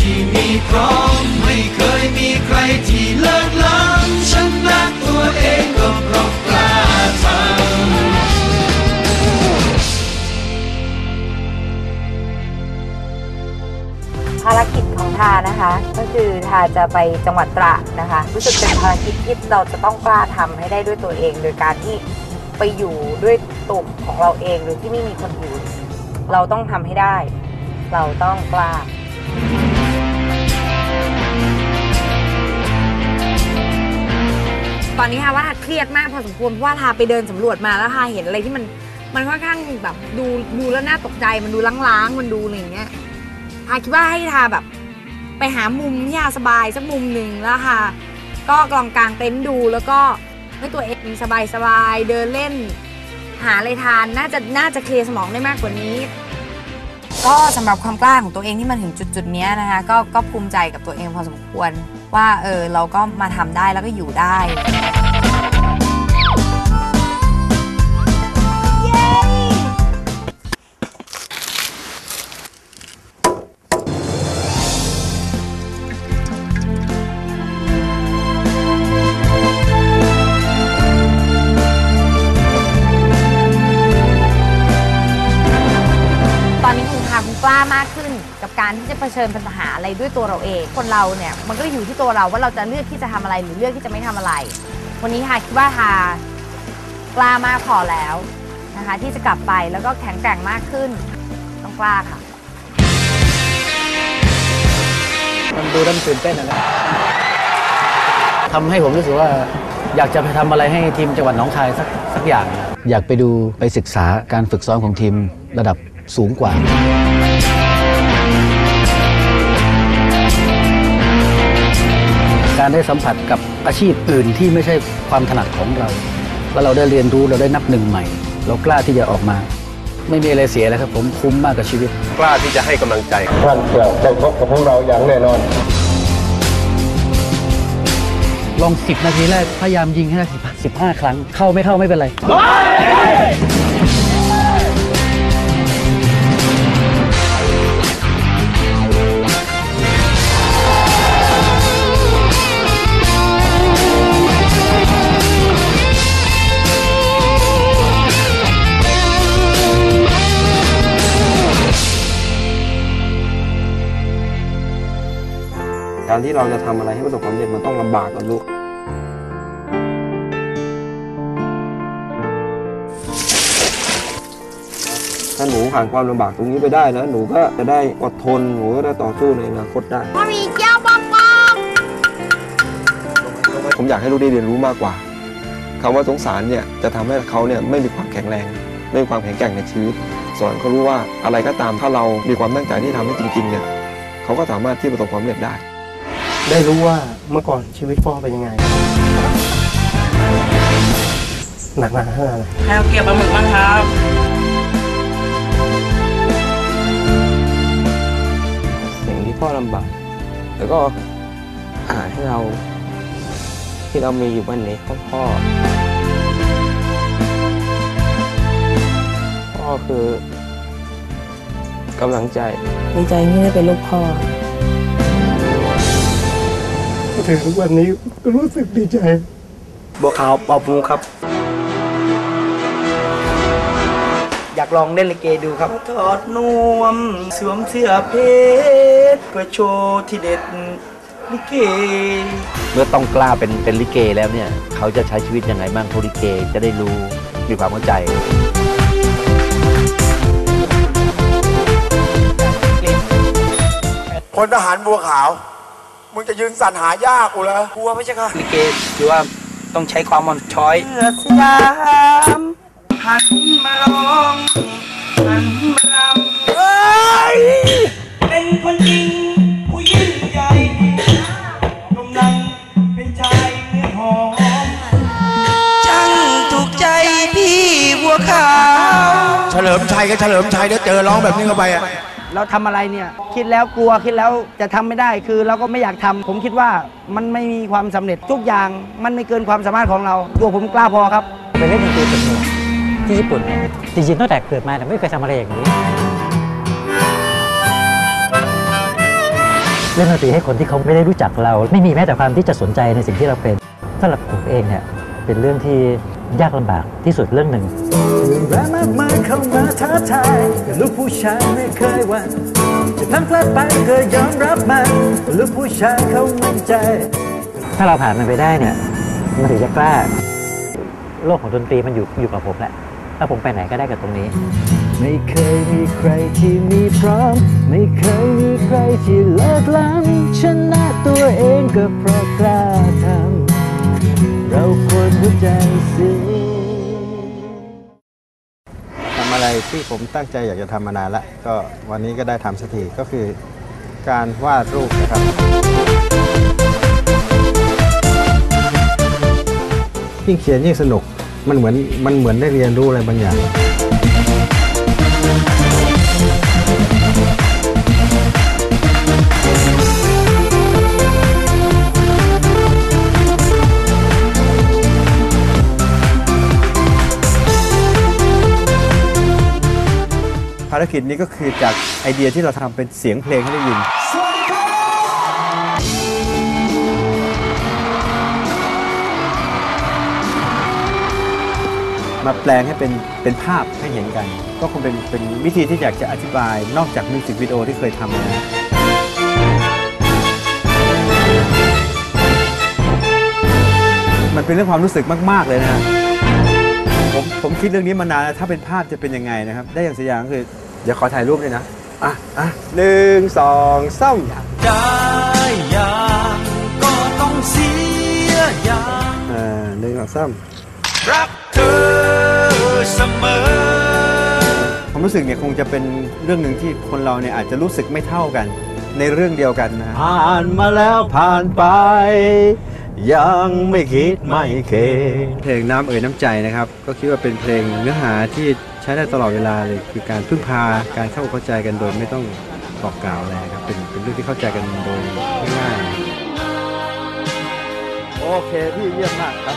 ที่มีพร้อม ไม่เคยมีใครที่เลิกล้ำฉันรักตัวเองก็เพราะกล้าทำภารกิจของทานะคะ ก็คือทาจะไปจังหวัดตรานะคะ รู้สึกเป็นภารกิจที่เราจะต้องกล้าทำให้ได้ด้วยตัวเอง โดยการที่ไปอยู่ด้วยตัวของเราเองหรือที่ไม่มีคนอยู่เราต้องทำให้ได้ เราต้องกล้า ตอนนี้ค่ะว่าเครียดมากพอสมควรเพราะว่าทาไปเดินสำรวจมาแล้วทาเห็นอะไรที่มันมันค่อนข้างแบบดูดูแล้วน่าตกใจมันดูล้างๆมันดูอะไรอย่างเงี้ยทาคิดว่าให้ทาแบบ ไปหามุมที่ทาสบายสักมุมหนึ่งแล้วค่ะ ก็กลองกลางเต็นท์ดูแล้วก็ให้ตัวเองสบายๆเดินเล่น หาอะไรทานน่าจะน่าจะเคลียร์สมองได้มากกว่านี้ ก็สำหรับความกล้าของตัวเองที่มาถึงจุดจุดๆเนี้ยนะคะก็ก็ภูมิใจกับตัวเองพอสมควร ว่าเออเราก็มาทำได้แล้วก็อยู่ได้ เผชิญปัญหาอะไรด้วยตัวเราเอง คนเราเนี่ยมันก็อยู่ที่ตัวเราว่าเราจะเลือกที่จะทำอะไรหรือเลือกที่จะไม่ทำอะไร วันนี้ค่ะคิดว่าทากล้ามากพอแล้วนะคะที่จะกลับไปแล้วก็แข็งแกร่งมากขึ้น ต้องกล้าค่ะ มันดูแล้วมันตื่นเต้นนะทำให้ผมรู้สึกว่าอยากจะไปทำอะไรให้ทีมจังหวัดหนองคายสักสักอย่าง อยากไปดูไปศึกษาการฝึกซ้อมของทีมระดับสูงกว่า การได้สัมผัสกับอาชีพอื่นที่ไม่ใช่ความถนัดของเราแล้วเราได้เรียนรู้เราได้นับหนึ่งใหม่ เรากล้าที่จะออกมา ไม่มีอะไรเสียแล้วครับผมคุ้มมากกับชีวิต กล้าที่จะให้กำลังใจ ท่านจะได้พบกับพวกเราอย่างแน่นอน ลอง 10 นาทีแรกพยายามยิงให้ได้10 15 ครั้ง เข้าไม่เข้าไม่เป็นไร การที่เราจะทำอะไรให้ประสบความสำเร็จมันต้องลำบากก่อนลูกถ้าหนูผ่านความลำบากตรงนี้ไปได้นะหนูก็จะได้อดทนหนูก็ได้ต่อสู้ในอนาคตได้ผมอยากให้ลูกได้เรียนรู้มากกว่าคำว่าสงสารเนี่ยจะทำให้เขาเนี่ยไม่มีความแข็งแรง ไม่มีความแข็งแกร่งในชีวิต สอนเขารู้ว่าอะไรก็ตามถ้าเรามีความตั้งใจที่ทำให้จริงๆเนี่ยเขาก็สามารถที่ประสบความสำเร็จได้ ได้รู้ว่าเมื่อก่อนชีวิตพ่อเป็นยังไง หนักหนาขนาดไหนใครเอาเก็บปลาหมึกบ้างครับ สิ่งที่พ่อลำบาก แล้วก็อาหารให้เรา ที่เรามีอยู่วันนี้พ่อพ่อ พ่อคือกำลังใจ ดีใจที่ได้เป็นลูกพ่อ ถึงทุกวันนี้ก็รู้สึกดีใจบัวขาวเป่าปูครับ อยากลองเล่นลิเกดูครับ ถอดนวมสวมเสื้อเพชรเพื่อโชว์ที่เด็ดลิเก เมื่อต้องกล้าเป็นเป็นลิเกแล้วเนี่ย เขาจะใช้ชีวิตยังไงบ้างเขาลิเกจะได้รู้มีความเข้าใจพลทหารบัวขาว มึงจะยืนสั่นหายากกูแล้วกลัวไม่ใช่ค่ะลิเกคือว่าต้องใช้ความอ่อนช้อยเสื้อสยามหันมาลองหันมารำเฮ้ยเป็นคนจริงผู้ยิ่งใหญ่กำลังเป็นชายเนื้อหอมจังถูกใจพี่บัวขาวเฉลิมชัยกับเฉลิมชัยเดี๋ยวเจอร้องแบบนี้เข้าไปอะ เราทำอะไรเนี่ยคิดแล้วกลัวคิดแล้วจะทำไม่ได้คือเราก็ไม่อยากทำผมคิดว่ามันไม่มีความสำเร็จทุกอย่างมันไม่เกินความสามารถของเรา ตัวผมกล้าพอครับไปเล่นดนตรีเป็นหน่วยที่ญี่ปุ่นจริงๆตั้งแต่เกิดมาเนี่ไม่เคยทำอะไรอย่างนี้เล่นดนตรีให้คนที่เขาไม่ได้รู้จักเรา ไม่มีแม้แต่ความที่จะสนใจในสิ่งที่เราเป็นสำหรับผมเองเนี่ยเป็นเรื่องที่ยากลำบากที่สุดเรื่องหนึ่ง แรงมากมายเข้ามาททายกับลูกผู้ชายไม่เคยหวันจะทำพลาดไปก็ยอมรับมันลูกผู้ชายเขามั่นใจ ถ้าเราผ่านมันไปได้เนี่ยมันถึงจะกล้า โลกของดนตรีมันอยู่อยู่กับผมแหละแล้วผมไปไหนก็ได้กับตรงนี้ ไม่เคยมีใครที่มีพร้อม ไม่เคยมีใครที่เลิกล้ำชนะตัวเอง ที่ผมตั้งใจอยากจะทำมานานแล้วก็วันนี้ก็ได้ทำสักทีก็คือการวาดรูปนะครับ ยิ่งเขียนยิ่งสนุกมันเหมือนมันเหมือนได้เรียนรู้อะไรบางอย่าง ภารกิจนี้ก็คือจากไอเดียที่เราทำเป็นเสียงเพลงให้ได้ยิน มาแปลงให้เป็นเป็นภาพให้เห็นกัน ก็คงเป็นเป็นวิธีที่อยากจะอธิบายนอกจากมิวสิกวิดีโอที่เคยทำมานะมันเป็นเรื่องความรู้สึกมาก ๆ เลยนะผมผมคิดเรื่องนี้มานานแล้วถ้าเป็นภาพจะเป็นยังไงนะครับ ได้อย่างสกอยางก็คือ เดี๋ยวขอถ่ายรูปด้วยนะ อะ อะหนึ่งสองสามได้อย่างก็ต้องเสียอย่างอ่าหนึ่งสองสามรักเธอเสมอความรู้สึกเนี่ยคงจะเป็นเรื่องหนึ่งที่คนเราเนี่ยอาจจะรู้สึกไม่เท่ากัน ในเรื่องเดียวกันนะผ่านมาแล้วผ่านไป ยังไม่คิดไม่เคเพลงน้ำเอ่ยน้ำใจนะครับ ก็คิดว่าเป็นเพลงเนื้อหาที่ ใช้ได้ตลอดเวลาเลยคือการพึ่งพาการเข้าอกเข้าใจกันโดยไม่ต้องบอกกล่าวอะไรครับเป็นเป็นเรื่องที่เข้าใจกันโดยง่ายๆโอเคพี่เยี่ยมมากครับ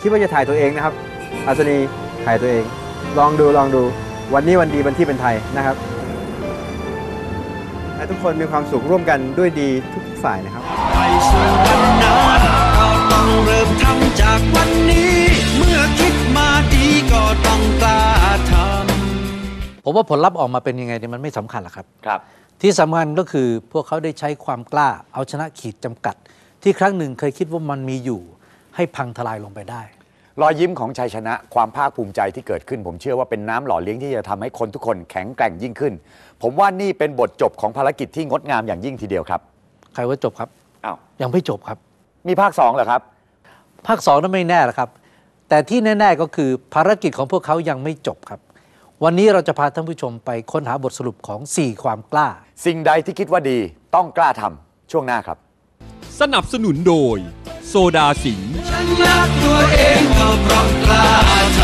คิดว่าจะถ่ายตัวเองนะครับอัศนีถ่ายตัวเอง ลองดูลองดู วันนี้วันดีวันที่เป็นไทยนะครับให้ทุกคนมีความสุขร่วมกันด้วยดีทุกฝ่ายนะครับไปสู่วันนั้นก็ต้องเริ่มทำจากวันนี้เมื่อคิดมาดี ก็ต้องกล้าทำผมว่าผลลัพธ์ออกมาเป็นยังไงเนี่ยมันไม่สำคัญหรอกครับครับ ที่สำคัญก็คือพวกเขาได้ใช้ความกล้าเอาชนะขีดจำกัด ที่ครั้งหนึ่งเคยคิดว่ามันมีอยู่ ให้พังทลายลงไปได้รอยยิ้มของชัยชนะความภาคภูมิใจที่เกิดขึ้น ผมเชื่อว่าเป็นน้ำหล่อเลี้ยงที่จะทำให้คนทุกคนแข็งแกร่งยิ่งขึ้น ผมว่านี่เป็นบทจบของภารกิจที่งดงามอย่างยิ่งทีเดียวครับ ใครว่าจบครับอ้าวยังไม่จบครับ มีภาคสองเหรอครับ ภาคสองนั้นไม่แน่หรอกครับ แต่ที่แน่ๆก็คือภารกิจของพวกเขายังไม่จบครับ วันนี้เราจะพาท่านผู้ชมไปค้นหาบทสรุปของ 4 ความกล้า สิ่งใดที่คิดว่าดีต้องกล้าทำช่วงหน้าครับ สนับสนุนโดย โซดาสิงห์ฉันรักตัวเองก็เพราะกล้าท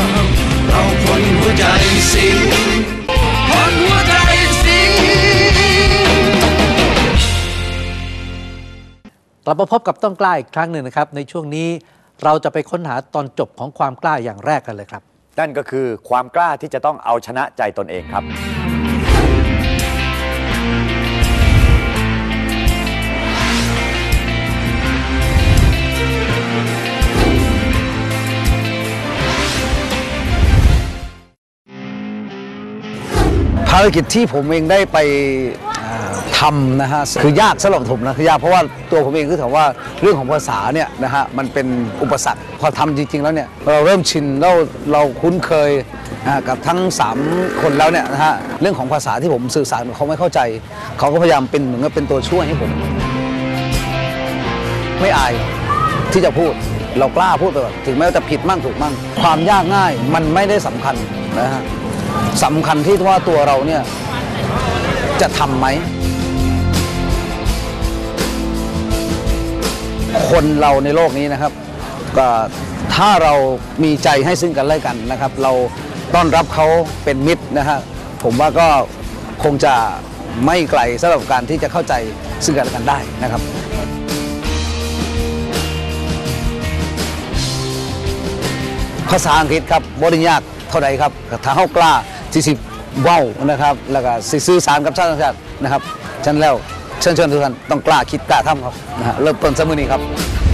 ำเราคนหัวใจสิงคนหัวใจสิงกลับมาพบกับต้องกล้าอีกครั้งหนึ่งนะครับ ในช่วงนี้ เราจะไปค้นหาตอนจบของความกล้าอย่างแรกกันเลยครับ นั่นก็คือความกล้าที่จะต้องเอาชนะใจตนเองครับ ภารกิจที่ผมเองได้ไปำนะฮะคือยากสำหรับผมนะคือยากเพราะว่าตัวผมเองคือถามว่าเรื่องของภาษาเนี่ยนะฮะมันเป็นอุปสรรคพอทำจริง ๆ แล้วเนี่ยเราเริ่มชินแล้วเราคุ้นเคยกับทั้ง 3 คนแล้วเนี่ยนะฮะเรื่องของภาษาที่ผมสื่อสารเขาไม่เข้าใจ เขาก็พยายามเป็นเหมือนกับเป็นตัวช่วยให้ผม ไม่อายที่จะพูดเรากล้าพูดไปก่อนถึงแม้ว่าจะผิดมั่งถูกมั่ง ความยากง่ายมันไม่ได้สำคัญนะฮะสำคัญที่ว่าตัวเราเนี่ยจะทำไหม คนเราในโลกนี้นะครับก็ถ้าเรามีใจให้ซึ่งกันและกันนะครับ เราต้อนรับเขาเป็นมิตรนะฮะผมว่าก็คงจะไม่ไกลสำหรับการที่จะเข้าใจซึ่งกันและกันได้นะครับภาษาอังกฤษครับบริยากเท่าใดครับถ้าเขากล้าที่สิเว้านะครับ แล้วก็สื่อสารกับชาติต่างชาตินะครับฉันแล้ว เชิญชวนทุกท่านต้องกล้าคิดกล้าทำครับนะฮะเริ่มต้นสมือนี้ครับ